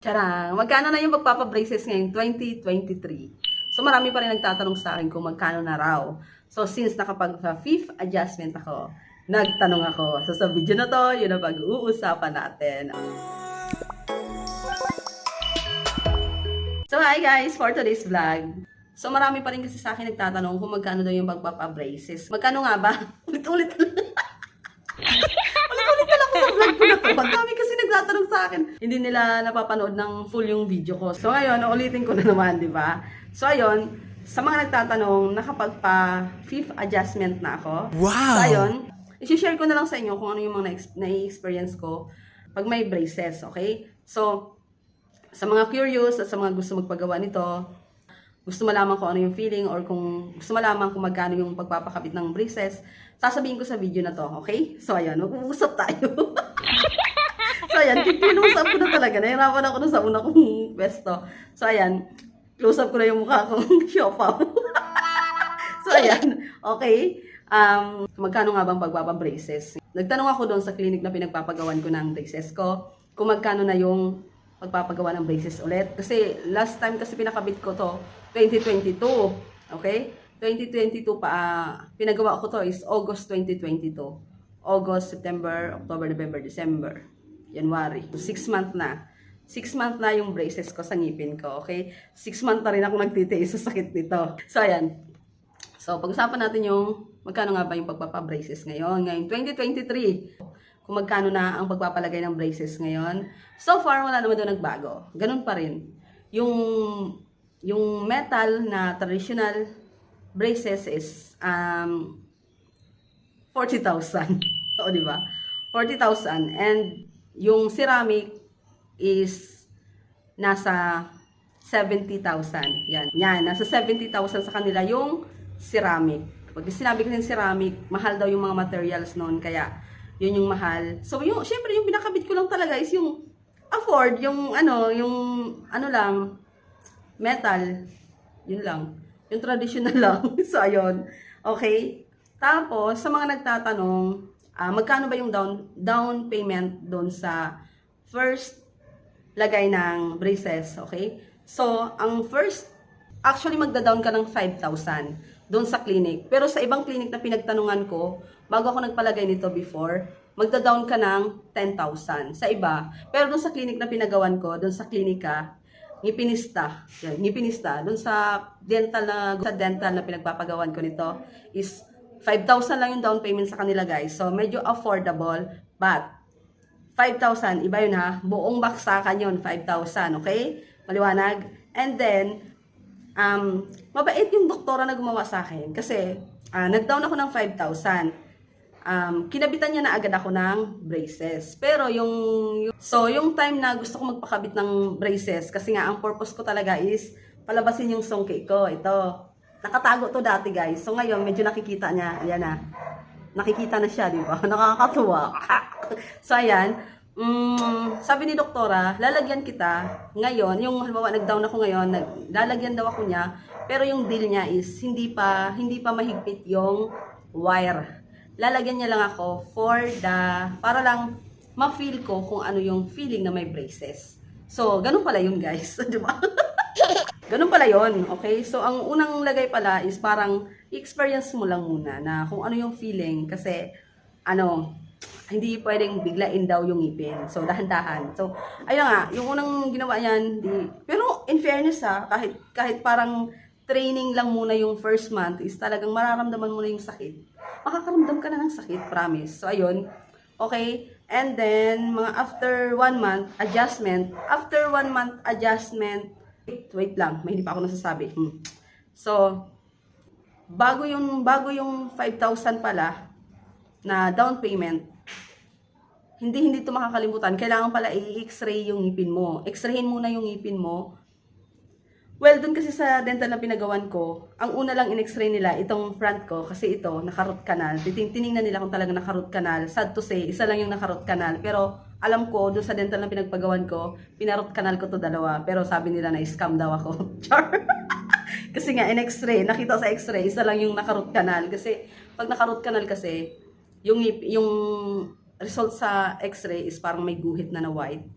Charang, magkano na yung magpapabraces ngayon 2023? So marami pa rin nagtatanong sa akin kung magkano na raw. So since nakapag fifth adjustment ako, nagtanong ako. So sa video na to, yun ang pag-uusapan natin. So hi guys, for today's vlog. So marami pa rin kasi sa akin nagtatanong kung magkano daw yung magpapabraces. Magkano nga ba? Ulit-ulit Ulit-ulit sa vlog ko na to. Ang dami kasi nagtatanong sa akin. Hindi nila napapanood ng full yung video ko. So ngayon, ulitin ko na naman, di ba? So ayun, sa mga nagtatanong, nakapagpa fifth adjustment na ako. Wow! So ayun, isi-share ko na lang sa inyo kung ano yung mga na- na-experience ko pag may braces, okay? So, sa mga curious at sa mga gusto magpagawa nito, gusto malaman kung ano yung feeling or kung gusto malaman kung magkano yung pagpapakabit ng braces, sasabihin ko sa video na to, okay? So, ayan, mag-uusap tayo. ayan, kinusap ko na talaga. Nahirapan ako na sa una kong pwesto. So, ayan, close up ko na yung mukha kong siopaw. so, ayan, okay. Um, magkano nga bang pagpapabraces? Nagtanong ako doon sa clinic na pinagpapagawan ko ng braces ko, kung magkano na yung pagpapagawa ng braces ulit. Kasi last time kasi pinakabit ko to, 2022. Okay? 2022 pa, ah, pinagawa ko to is August 2022. August, September, October, November, December, January. So, six month na. Six month na yung braces ko sa ngipin ko, okay? Six month na rin ako nagtitiis sa sakit nito. So, ayan. So, pag-usapan natin yung magkano nga ba yung pagpapabraces ngayon. Ngayon, 2023. Kung magkano na ang pagpapalagay ng braces ngayon. So far, wala naman doon nagbago. Ganun pa rin. Yung, yung metal na traditional braces is um, 40,000. O, di ba? 40,000. And yung ceramic is nasa 70,000. Yan. Yan. Nasa 70,000 sa kanila yung ceramic. Pag sinabi ko yung ceramic, mahal daw yung mga materials noon. Kaya, yun yung mahal. So, yung, syempre, yung pinakabit ko lang talaga is yung afford, yung ano, yung ano lang, metal. Yun lang. Yung traditional lang. so, ayun. Okay? Tapos, sa mga nagtatanong, ah, magkano ba yung down, down payment doon sa first lagay ng braces, okay? So, ang first, actually magda-down ka ng 5,000 doon sa clinic. Pero sa ibang clinic na pinagtanungan ko, bago ako nagpalagay nito before, magda-down ka ng 10,000 sa iba. Pero doon sa clinic na pinagawan ko, doon sa klinika, ngipinista, yan, ngipinista, doon sa dental na, sa dental na pinagpapagawan ko nito, is 5,000 lang yung down payment sa kanila guys. So, medyo affordable, but 5,000, iba yun ha. Buong baksakan yun, 5,000, okay? Maliwanag. And then, um, mabait yung doktora na gumawa sa akin. Kasi, ah, nag-down ako ng 5,000. Um, kinabitan niya na agad ako ng braces. Pero yung, yung- so yung time na gusto ko magpakabit ng braces, kasi nga ang purpose ko talaga is palabasin yung songke ko. Ito. Nakatago to dati guys. So ngayon, medyo nakikita niya. Ayan na. Nakikita na siya, di ba? Nakakatuwa. so ayan. Mm, sabi ni doktora, lalagyan kita ngayon, yung halimbawa nag-down ako ngayon, nag, lalagyan daw ako niya, pero yung deal niya is hindi pa hindi pa mahigpit yung wire. Lalagyan niya lang ako for the para lang ma-feel ko kung ano yung feeling na may braces. So, ganun pala yun, guys, 'di? Ganun pala yon okay? So, ang unang lagay pala is parang experience mo lang muna na kung ano yung feeling kasi, ano, hindi pwedeng biglain daw yung ngipin. So, dahan-dahan. So, ayun nga, yung unang ginawa yan, di, pero in fairness ha, kahit, kahit parang training lang muna yung first month is talagang mararamdaman mo na yung sakit. Makakaramdam ka na ng sakit, promise. So, ayun. Okay? And then, mga after one month, adjustment. After one month adjustment, wait, wait lang, may hindi pa ako nasasabi. Hmm. So, bago yung, bago yung 5,000 pala, na down payment, hindi hindi to makakalimutan. Kailangan pala i-x-ray yung ngipin mo. X-rayin muna yung ngipin mo. Well, dun kasi sa dental na pinagawan ko, ang una lang in-x-ray nila, itong front ko, kasi ito, naka-root canal. Titing, tiningnan nila kung talaga naka-root canal. Sad to say, isa lang yung naka-root canal. Pero alam ko, dun sa dental na pinagpagawan ko, pinarot canal ko to dalawa. Pero sabi nila na scam daw ako. Char! kasi nga, in x-ray, nakita sa x-ray, isa lang yung naka-root canal. Kasi pag naka-root canal kasi, yung, yung result sa x-ray is parang may guhit na na white.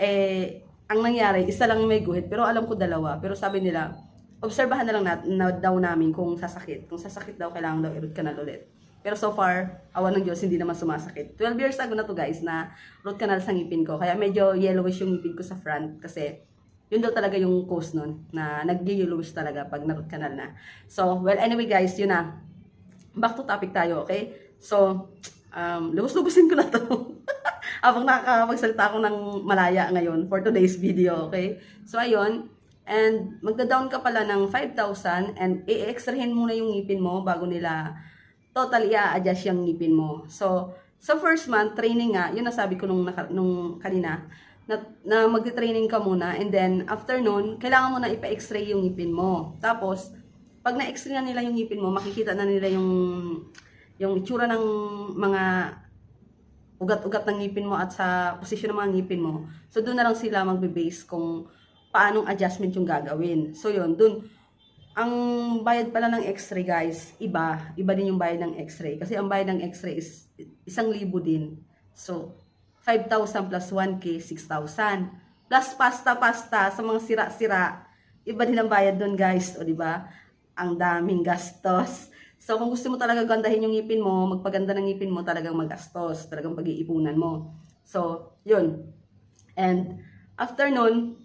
Eh, ang nangyari, isa lang yung may guhit, pero alam ko dalawa. Pero sabi nila, obserbahan na lang nat- na, daw namin kung sasakit. Kung sasakit daw, kailangan daw i-root canal ulit. Pero so far, awan ng Diyos, hindi naman sumasakit. 12 years ago na to guys, na root canal sa ngipin ko. Kaya medyo yellowish yung ngipin ko sa front kasi yun daw talaga yung cause nun, na nag-yellowish talaga pag na-root canal na. So, well, anyway guys, yun na. Back to topic tayo, okay? So, um, lubos-lubusin ko na to. Habang nakakapagsalita ako ng malaya ngayon for today's video, okay? So, ayun. And magda-down ka pala ng 5,000 and i-extrahin muna yung ngipin mo bago nila totally i-adjust yung ngipin mo. So, sa first month, training nga, yun nasabi ko nung, nung kanina, na, na magti-training ka muna and then after nun, kailangan mo na ipa-x-ray yung ngipin mo. Tapos, pag na-x-ray na nila yung ngipin mo, makikita na nila yung yung itsura ng mga ugat-ugat ng ngipin mo at sa posisyon ng mga ngipin mo. So, doon na lang sila magbe-base kung paanong adjustment yung gagawin. So, yun, doon, ang bayad pala ng x-ray guys, iba. Iba din yung bayad ng x-ray. Kasi ang bayad ng x-ray is isang libo din. So, 5,000 plus 1K, 6,000. Plus pasta-pasta sa mga sira-sira. Iba din ang bayad doon guys. O, ba? Ang daming gastos. So, kung gusto mo talaga gandahin yung ngipin mo, magpaganda ng ngipin mo, talagang magastos. Talagang pag-iipunan mo. So, yun. And, after nun,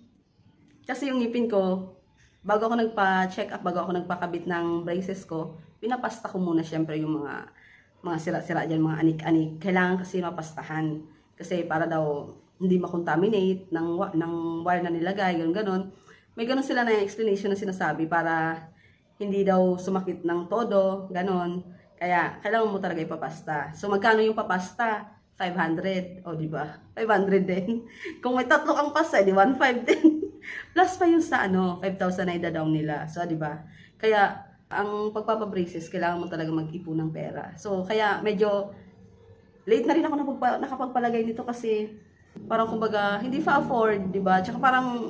kasi yung ngipin ko, bago ako nagpa-check up, bago ako nagpakabit ng braces ko, pinapasta ko muna syempre yung mga mga sira-sira dyan, mga anik-anik. Kailangan kasi mapastahan. Kasi para daw hindi makontaminate ng, ng wire na nilagay, ganun ganon. May ganun sila na explanation na sinasabi para hindi daw sumakit ng todo, ganon. Kaya kailangan mo talaga ipapasta. So magkano yung papasta? 500. O, di ba? 500 din. Kung may tatlo kang pasta, di 1.5 din. Plus pa yung sa ano, 5,000 na ida-down nila. So, di ba? Kaya, ang pagpapabraces, kailangan mo talaga mag-ipon ng pera. So, kaya medyo late na rin ako napagpa, nakapagpalagay nito kasi parang kumbaga, hindi pa afford, di ba? Tsaka parang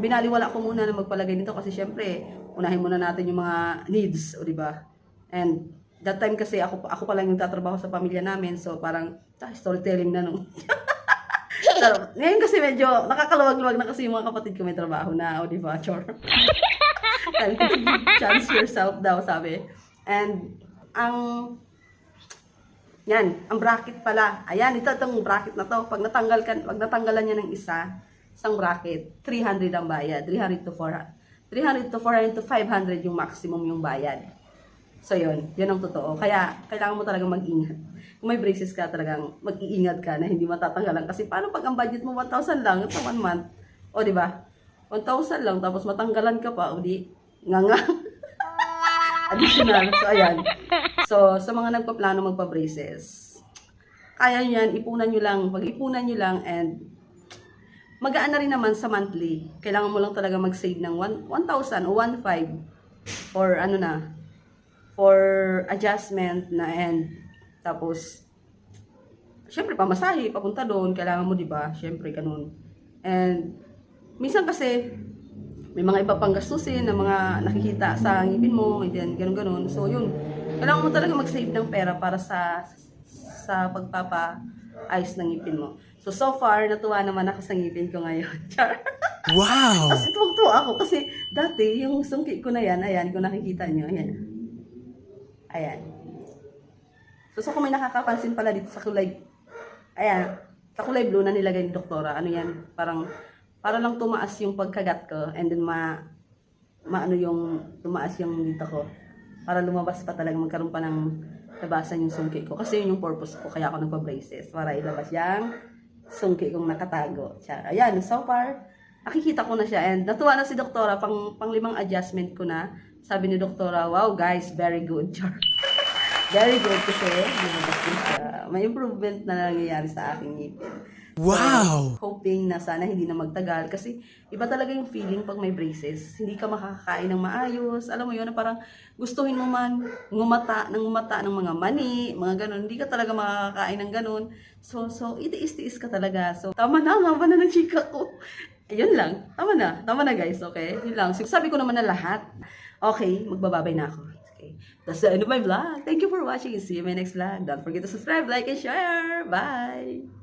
binaliwala ko muna na magpalagay nito kasi syempre, unahin muna natin yung mga needs, o di ba? And that time kasi ako ako pa lang yung tatrabaho sa pamilya namin, so parang ah, storytelling na nung. Pero, ngayon kasi medyo nakakaluwag-luwag na kasi yung mga kapatid ko may trabaho na, o di ba, chor. Give chance yourself daw, sabi. And, ang yan, ang bracket pala. Ayan, ito itong bracket na to. Pag natanggal ka, pag natanggalan niya ng isa, isang bracket, 300 ang bayad. 300 to 400. 300 to 400 to 500 yung maximum yung bayad. So yun, yun ang totoo. Kaya kailangan mo talagang mag-ingat. Kung may braces ka, talagang mag-iingat ka na hindi matatanggalan. Kasi paano pag ang budget mo 1,000 lang sa one month? O di ba? 1,000 lang tapos matanggalan ka pa, o di, nga nga. Additional. So ayan. So sa mga nagpaplano magpa-braces, kaya yan, ipunan nyo lang, pag-ipunan nyo lang and magaan na rin naman sa monthly. Kailangan mo lang talaga mag-save ng 1 1,000 o 1,500 or ano na, for adjustment na and tapos syempre pamasahe papunta doon kailangan mo 'di ba syempre ganun and minsan kasi may mga iba pang gastusin na mga nakikita sa ngipin mo and then ganun ganun so yun kailangan mo talaga mag-save ng pera para sa sa pagpapa ayos ng ngipin mo so so far natuwa naman ako sa ngipin ko ngayon Char. Wow! Kasi tuwang-tuwa ako kasi dati yung sungki ko na yan, ayan, kung nakikita nyo, ayan. Ayan. So, so kung may nakakapansin pala dito sa kulay, ayan, sa kulay blue na nilagay ni doktora, ano yan, parang, para lang tumaas yung pagkagat ko and then ma, maano yung, tumaas yung dito ko. Para lumabas pa talaga, magkaroon pa ng labasan yung sungki ko. Kasi yun yung purpose ko, kaya ako nagpa-braces, para ilabas yung sungki kong nakatago. Tiyan. Ayan, so far, nakikita ko na siya and natuwa na si doktora pang pang limang adjustment ko na sabi ni doktora wow guys very good very good kasi lumabas na siya may improvement na nangyayari sa aking ngipin Wow! hoping na sana hindi na magtagal kasi iba talaga yung feeling pag may braces hindi ka makakakain ng maayos alam mo yun na parang gustuhin mo man ngumata ng ngumata ng mga mani mga ganun hindi ka talaga makakakain ng ganun so so itiis-tiis ka talaga so tama na haba na ng chika ko Ayun lang. Tama na. Tama na guys. Okay? Yun lang. So, sabi ko naman na lahat. Okay. Magbababay na ako. Okay. That's the end of my vlog. Thank you for watching. See you in my next vlog. Don't forget to subscribe, like, and share. Bye!